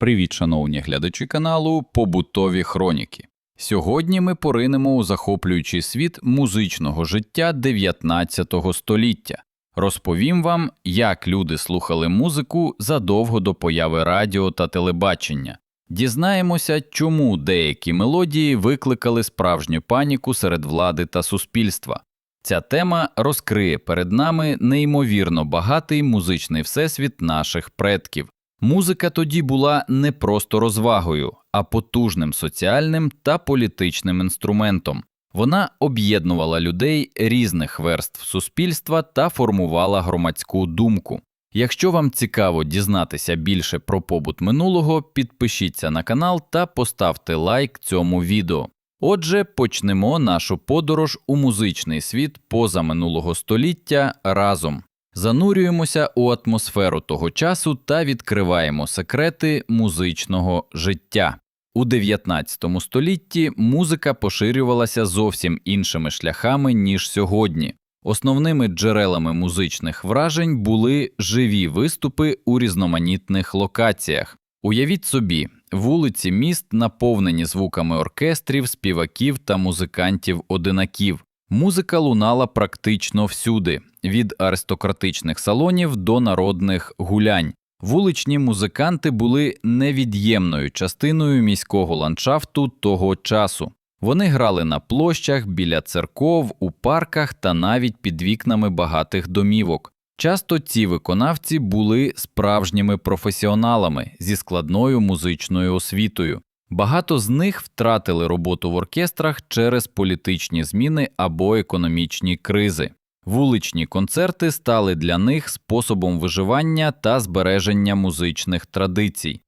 Привіт, шановні глядачі каналу Побутові Хроніки. Сьогодні ми поринемо у захоплюючий світ музичного життя 19 століття. Розповім вам, як люди слухали музику задовго до появи радіо та телебачення. Дізнаємося, чому деякі мелодії викликали справжню паніку серед влади та суспільства. Ця тема розкриє перед нами неймовірно багатий музичний всесвіт наших предків. Музика тоді була не просто розвагою, а потужним соціальним та політичним інструментом. Вона об'єднувала людей різних верств суспільства та формувала громадську думку. Якщо вам цікаво дізнатися більше про побут минулого, підпишіться на канал та поставте лайк цьому відео. Отже, почнемо нашу подорож у музичний світ поза минулого століття разом. Занурюємося у атмосферу того часу та відкриваємо секрети музичного життя. У 19 столітті музика поширювалася зовсім іншими шляхами, ніж сьогодні. Основними джерелами музичних вражень були живі виступи у різноманітних локаціях. Уявіть собі, вулиці міст наповнені звуками оркестрів, співаків та музикантів-одинаків. Музика лунала практично всюди, від аристократичних салонів до народних гулянь. Вуличні музиканти були невід'ємною частиною міського ландшафту того часу. Вони грали на площах, біля церков, у парках та навіть під вікнами багатих домівок. Часто ці виконавці були справжніми професіоналами зі складною музичною освітою. Багато з них втратили роботу в оркестрах через політичні зміни або економічні кризи. Вуличні концерти стали для них способом виживання та збереження музичних традицій.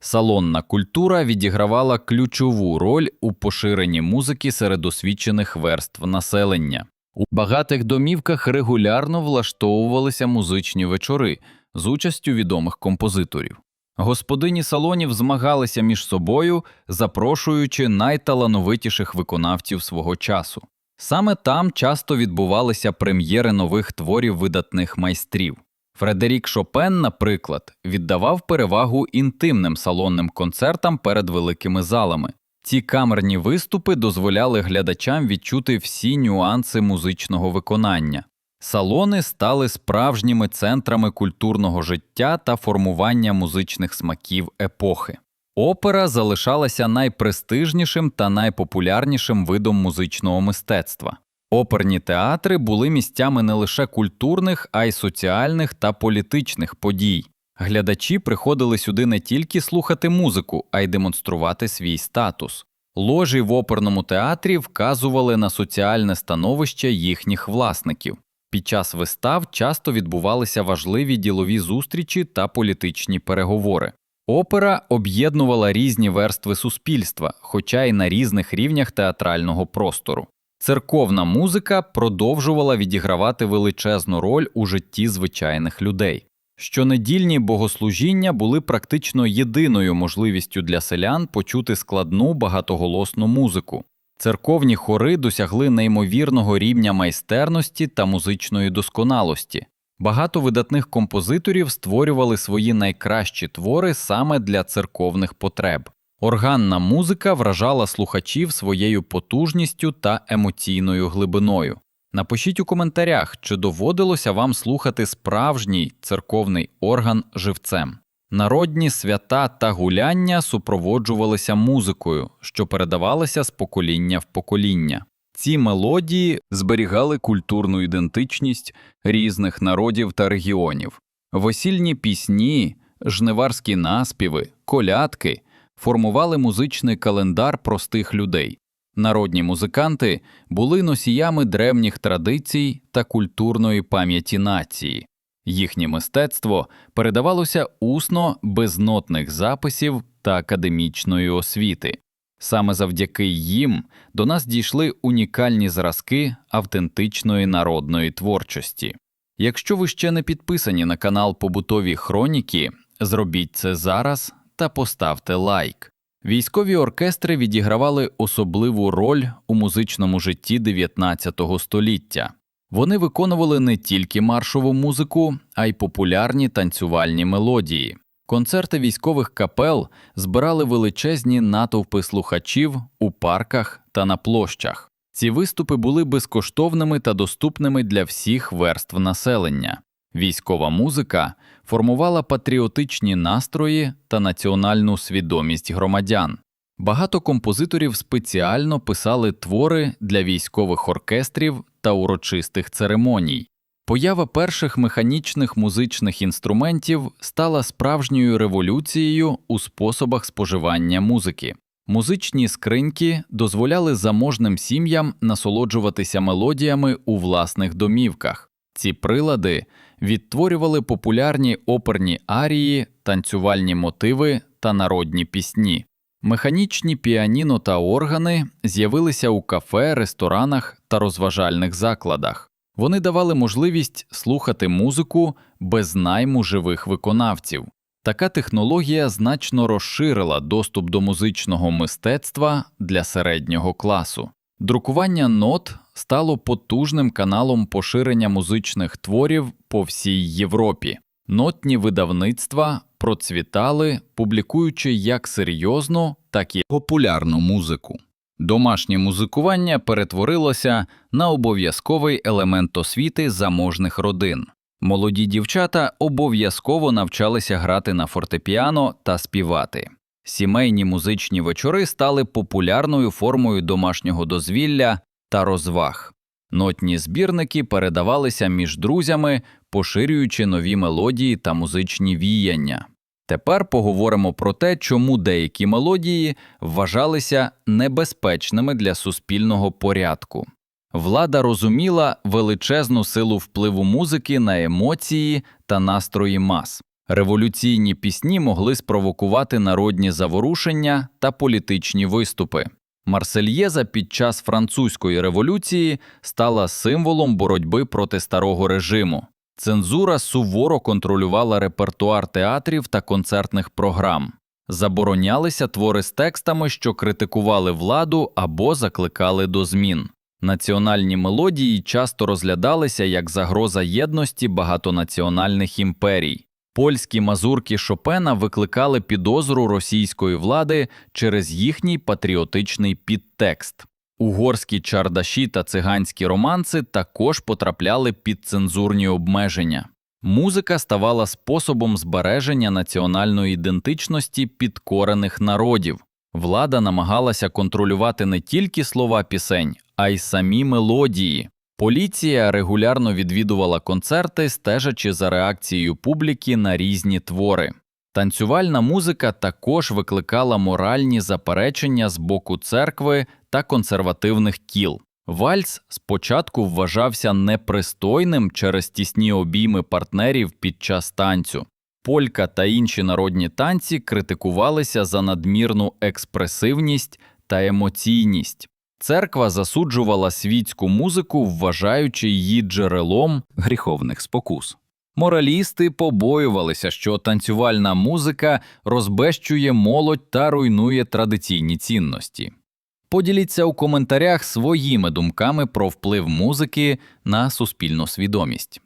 Салонна культура відігравала ключову роль у поширенні музики серед освічених верств населення. У багатих домівках регулярно влаштовувалися музичні вечори з участю відомих композиторів. Господині салонів змагалися між собою, запрошуючи найталановитіших виконавців свого часу. Саме там часто відбувалися прем'єри нових творів видатних майстрів. Фредерік Шопен, наприклад, віддавав перевагу інтимним салонним концертам перед великими залами. Ці камерні виступи дозволяли глядачам відчути всі нюанси музичного виконання. Салони стали справжніми центрами культурного життя та формування музичних смаків епохи. Опера залишалася найпрестижнішим та найпопулярнішим видом музичного мистецтва. Оперні театри були місцями не лише культурних, а й соціальних та політичних подій. Глядачі приходили сюди не тільки слухати музику, а й демонструвати свій статус. Ложі в оперному театрі вказували на соціальне становище їхніх власників. Під час вистав часто відбувалися важливі ділові зустрічі та політичні переговори. Опера об'єднувала різні верстви суспільства, хоча й на різних рівнях театрального простору. Церковна музика продовжувала відігравати величезну роль у житті звичайних людей. Щонедільні богослужіння були практично єдиною можливістю для селян почути складну багатоголосну музику. Церковні хори досягли неймовірного рівня майстерності та музичної досконалості. Багато видатних композиторів створювали свої найкращі твори саме для церковних потреб. Органна музика вражала слухачів своєю потужністю та емоційною глибиною. Напишіть у коментарях, чи доводилося вам слухати справжній церковний орган живцем. Народні свята та гуляння супроводжувалися музикою, що передавалася з покоління в покоління. Ці мелодії зберігали культурну ідентичність різних народів та регіонів. Весільні пісні, жниварські наспіви, колядки формували музичний календар простих людей. Народні музиканти були носіями древніх традицій та культурної пам'яті нації. Їхнє мистецтво передавалося усно без нотних записів та академічної освіти. Саме завдяки їм до нас дійшли унікальні зразки автентичної народної творчості. Якщо ви ще не підписані на канал Побутові Хроніки, зробіть це зараз та поставте лайк. Військові оркестри відігравали особливу роль у музичному житті 19 століття. Вони виконували не тільки маршову музику, а й популярні танцювальні мелодії. Концерти військових капел збирали величезні натовпи слухачів у парках та на площах. Ці виступи були безкоштовними та доступними для всіх верств населення. Військова музика формувала патріотичні настрої та національну свідомість громадян. Багато композиторів спеціально писали твори для військових оркестрів та урочистих церемоній. Поява перших механічних музичних інструментів стала справжньою революцією у способах споживання музики. Музичні скриньки дозволяли заможним сім'ям насолоджуватися мелодіями у власних домівках. Ці прилади відтворювали популярні оперні арії, танцювальні мотиви та народні пісні. Механічні піаніно та органи з'явилися у кафе, ресторанах та розважальних закладах. Вони давали можливість слухати музику без найму живих виконавців. Така технологія значно розширила доступ до музичного мистецтва для середнього класу. Друкування нот стало потужним каналом поширення музичних творів по всій Європі. Нотні видавництва процвітали, публікуючи як серйозну, так і популярну музику. Домашнє музикування перетворилося на обов'язковий елемент освіти заможних родин. Молоді дівчата обов'язково навчалися грати на фортепіано та співати. Сімейні музичні вечори стали популярною формою домашнього дозвілля та розваг. Нотні збірники передавалися між друзями, поширюючи нові мелодії та музичні віяння. Тепер поговоримо про те, чому деякі мелодії вважалися небезпечними для суспільного порядку. Влада розуміла величезну силу впливу музики на емоції та настрої мас. Революційні пісні могли спровокувати народні заворушення та політичні виступи. Марсельєза під час французької революції стала символом боротьби проти старого режиму. Цензура суворо контролювала репертуар театрів та концертних програм. Заборонялися твори з текстами, що критикували владу або закликали до змін. Національні мелодії часто розглядалися як загроза єдності багатонаціональних імперій. Польські мазурки Шопена викликали підозру російської влади через їхній патріотичний підтекст. Угорські чардаші та циганські романси також потрапляли під цензурні обмеження. Музика ставала способом збереження національної ідентичності підкорених народів. Влада намагалася контролювати не тільки слова пісень, а й самі мелодії. Поліція регулярно відвідувала концерти, стежачи за реакцією публіки на різні твори. Танцювальна музика також викликала моральні заперечення з боку церкви та консервативних кіл. Вальс спочатку вважався непристойним через тісні обійми партнерів під час танцю. Полька та інші народні танці критикувалися за надмірну експресивність та емоційність. Церква засуджувала світську музику, вважаючи її джерелом гріховних спокус. Моралісти побоювалися, що танцювальна музика розбещує молодь та руйнує традиційні цінності. Поділіться у коментарях своїми думками про вплив музики на суспільну свідомість.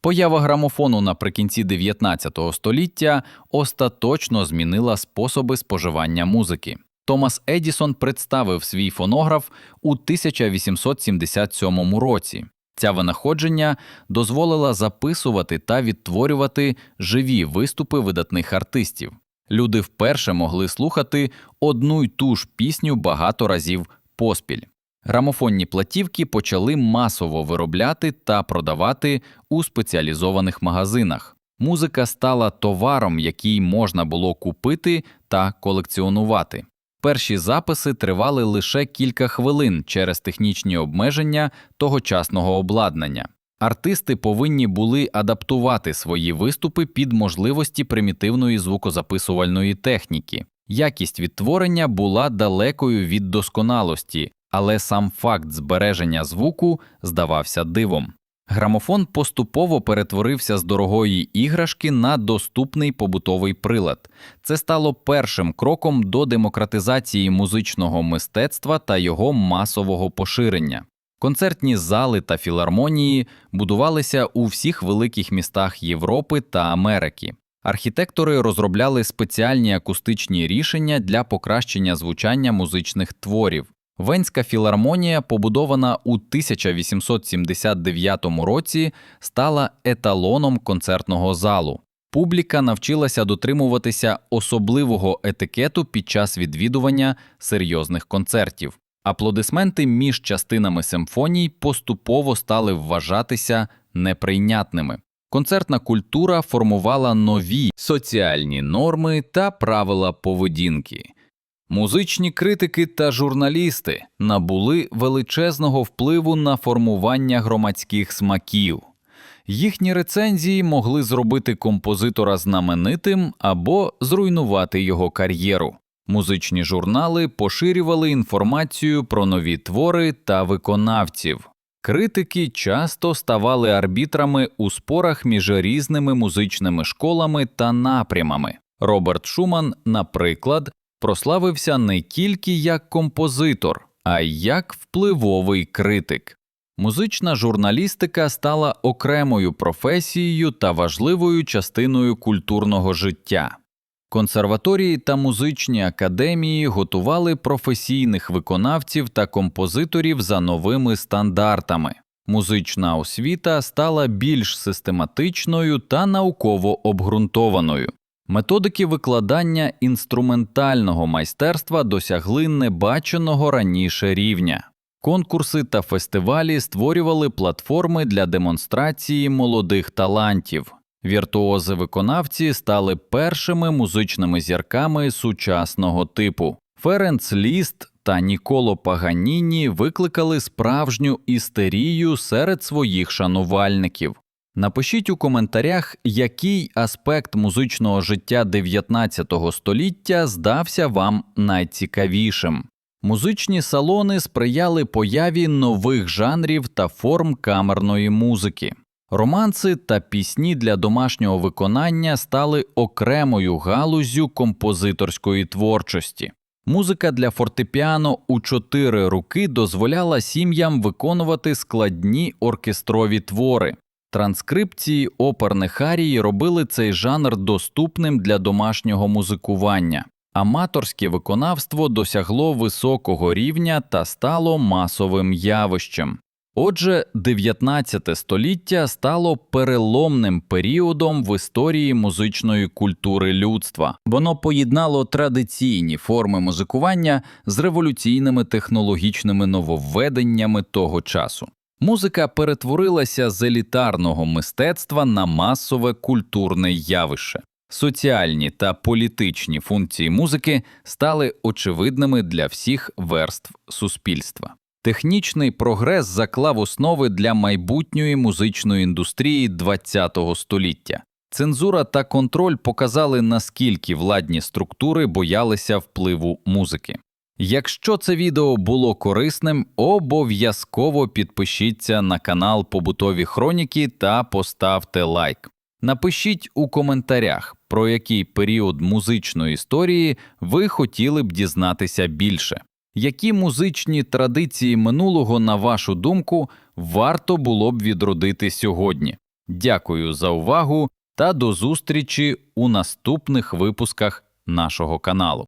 Поява грамофону наприкінці 19 століття остаточно змінила способи споживання музики. Томас Едісон представив свій фонограф у 1877 році. Ця винаходження дозволила записувати та відтворювати живі виступи видатних артистів. Люди вперше могли слухати одну й ту ж пісню багато разів поспіль. Грамофонні платівки почали масово виробляти та продавати у спеціалізованих магазинах. Музика стала товаром, який можна було купити та колекціонувати. Перші записи тривали лише кілька хвилин через технічні обмеження тогочасного обладнання. Артисти повинні були адаптувати свої виступи під можливості примітивної звукозаписувальної техніки. Якість відтворення була далекою від досконалості, але сам факт збереження звуку здавався дивом. Грамофон поступово перетворився з дорогої іграшки на доступний побутовий прилад. Це стало першим кроком до демократизації музичного мистецтва та його масового поширення. Концертні зали та філармонії будувалися у всіх великих містах Європи та Америки. Архітектори розробляли спеціальні акустичні рішення для покращення звучання музичних творів. Венська філармонія, побудована у 1879 році, стала еталоном концертного залу. Публіка навчилася дотримуватися особливого етикету під час відвідування серйозних концертів. Аплодисменти між частинами симфоній поступово стали вважатися неприйнятними. Концертна культура формувала нові соціальні норми та правила поведінки. Музичні критики та журналісти набули величезного впливу на формування громадських смаків. Їхні рецензії могли зробити композитора знаменитим або зруйнувати його кар'єру. Музичні журнали поширювали інформацію про нові твори та виконавців. Критики часто ставали арбітрами у спорах між різними музичними школами та напрямами. Роберт Шуман, наприклад, прославився не тільки як композитор, а й як впливовий критик. Музична журналістика стала окремою професією та важливою частиною культурного життя. Консерваторії та музичні академії готували професійних виконавців та композиторів за новими стандартами. Музична освіта стала більш систематичною та науково обґрунтованою. Методики викладання інструментального майстерства досягли небаченого раніше рівня. Конкурси та фестивалі створювали платформи для демонстрації молодих талантів. Віртуози-виконавці стали першими музичними зірками сучасного типу. Ференц Ліст та Ніколо Паганіні викликали справжню істерію серед своїх шанувальників. Напишіть у коментарях, який аспект музичного життя 19 століття здався вам найцікавішим. Музичні салони сприяли появі нових жанрів та форм камерної музики. Романси та пісні для домашнього виконання стали окремою галуззю композиторської творчості. Музика для фортепіано у чотири руки дозволяла сім'ям виконувати складні оркестрові твори. Транскрипції оперних арій робили цей жанр доступним для домашнього музикування. Аматорське виконавство досягло високого рівня та стало масовим явищем. Отже, 19 століття стало переломним періодом в історії музичної культури людства. Воно поєднало традиційні форми музикування з революційними технологічними нововведеннями того часу. Музика перетворилася з елітарного мистецтва на масове культурне явище. Соціальні та політичні функції музики стали очевидними для всіх верств суспільства. Технічний прогрес заклав основи для майбутньої музичної індустрії ХХ століття. Цензура та контроль показали, наскільки владні структури боялися впливу музики. Якщо це відео було корисним, обов'язково підпишіться на канал Побутові Хроніки та поставте лайк. Напишіть у коментарях, про який період музичної історії ви хотіли б дізнатися більше. Які музичні традиції минулого, на вашу думку, варто було б відродити сьогодні? Дякую за увагу та до зустрічі у наступних випусках нашого каналу.